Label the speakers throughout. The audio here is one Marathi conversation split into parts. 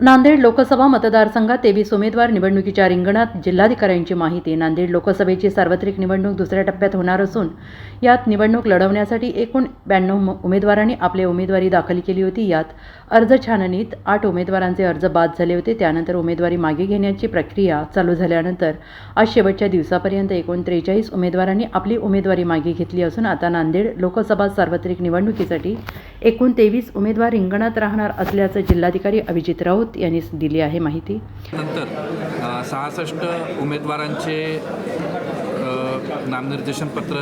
Speaker 1: नांदेड लोकसभा मतदारसंघात तेवीस उमेदवार निवडणुकीच्या रिंगणात जिल्हाधिकाऱ्यांची माहिती. नांदेड लोकसभेची सार्वत्रिक निवडणूक दुसऱ्या टप्प्यात होणार असून यात निवडणूक लढवण्यासाठी एकूण ब्याण्णव उमेदवारांनी आपली उमेदवारी दाखल केली होती. यात अर्ज छाननीत आठ उमेदवारांचे अर्ज बाद झाले होते. त्यानंतर उमेदवारी मागे घेण्याची प्रक्रिया चालू झाल्यानंतर आज शेवटच्या दिवसापर्यंत एकूण त्रेचाळीस उमेदवारांनी आपली उमेदवारी मागे घेतली असून आता नांदेड लोकसभा सार्वत्रिक निवडणुकीसाठी एकूण तेवीस उमेदवार रिंगणात राहणार असल्याचं जिल्हाधिकारी अभिजित राऊत यांनी दिली आहे माहिती.
Speaker 2: नंतर सहासष्ट उमेदवारांचे नामनिर्देशन नामनिर्देशनपत्र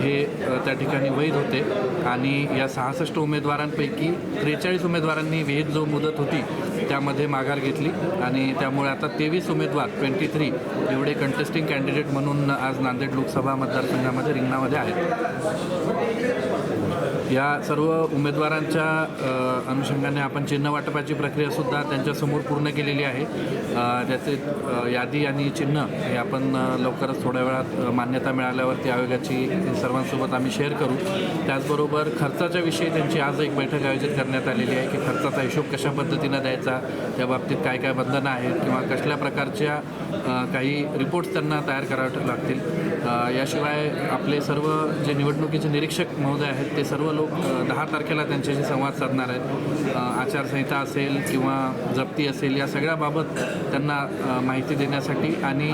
Speaker 2: हे त्या ठिकाणी वैध होते. आणि या सहासष्ट उमेदवारांपैकी त्रेचाळीस उमेदवारांनी विहित जो मुदत होती त्यामध्ये माघार घेतली. आणि त्यामुळे आता तेवीस उमेदवार ट्वेंटी थ्री एवढे कंटेस्टिंग कॅन्डिडेट म्हणून आज नांदेड लोकसभा मतदारसंघामध्ये रिंगणामध्ये आहेत. या सर्व उमेदवारांच्या अनुषंगाने आपण चिन्ह वाटपाची प्रक्रियासुद्धा त्यांच्यासमोर पूर्ण केलेली आहे. त्याचे यादी आणि चिन्ह हे आपण लवकरच थोड्या वेळात मान्यता मिळाल्यावरती आयोगाची सर्वांसोबत आम्ही शेअर करू. त्याचबरोबर खर्चाच्या विषयी त्यांची आज एक बैठक आयोजित करण्यात आलेली आहे की खर्चाचा हिशोब कशा पद्धतीनं द्यायचा त्या बाबतीत काय काय बंधनं आहेत किंवा कसल्या प्रकारच्या काही रिपोर्ट्स त्यांना तयार करावे लागतील. याशिवाय आपले सर्व जे निवडणुकीचे निरीक्षक महोदय आहेत ते सर्व लोक दहा तारखेला त्यांच्याशी संवाद साधणार आहेत. आचारसंहिता असेल किंवा जप्ती असेल या सगळ्याबाबत त्यांना माहिती देण्यासाठी आणि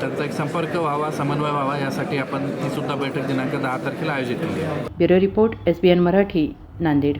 Speaker 2: त्यांचा एक संपर्क व्हावा समन्वय व्हावा यासाठी आपण ही सुद्धा बैठक दिनांक दहा तारखेला आयोजित केली आहे.
Speaker 1: Bureau report S B N Marathi Nanded.